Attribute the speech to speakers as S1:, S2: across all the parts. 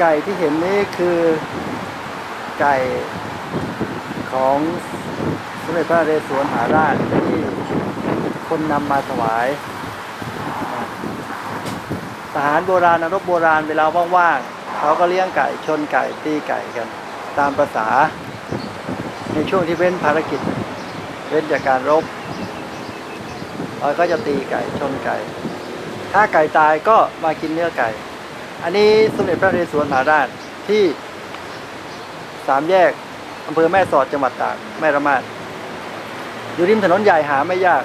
S1: ไก่ที่เห็นนี้คือไก่ของสมเด็จพระนเรศวรมหาราชที่คนนำมาถวายทหารโบราณนรบโบราณเวลาว่างๆเขาก็เลี้ยงไก่ชนไก่ตีไก่กัน ตามประษา ในช่วงที่เว้นภารกิจ เว้นจากการรบเราก็จะตีไก่ชนไก่ ถ้าไก่ตายก็มากินเนื้อไก่ อันนี้สมเด็จพระนเรศวรมหาราชที่สามแยกอำเภอแม่สอดจังหวัดตากแม่ระมาดอยู่ริมถนนใหญ่หาไม่ยาก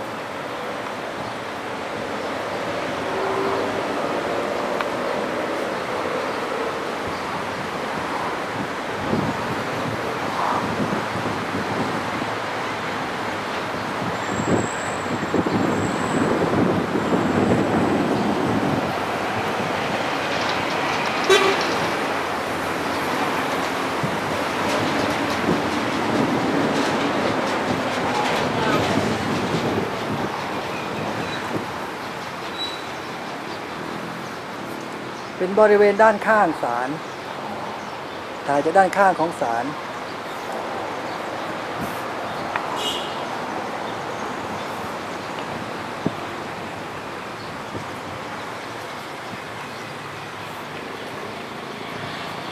S1: เป็นบริเวณด้านข้างศาลถ่ายจากด้านข้างของศาล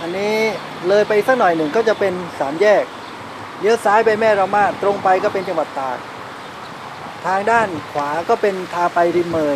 S1: อันนี้เลยไปสักหน่อยหนึ่งก็จะเป็นสามแยกเลี้ยวซ้ายไปแม่ระมาตรงไปก็เป็นจังหวัดตาก ทางด้านขวาก็เป็นทาไปริมเมย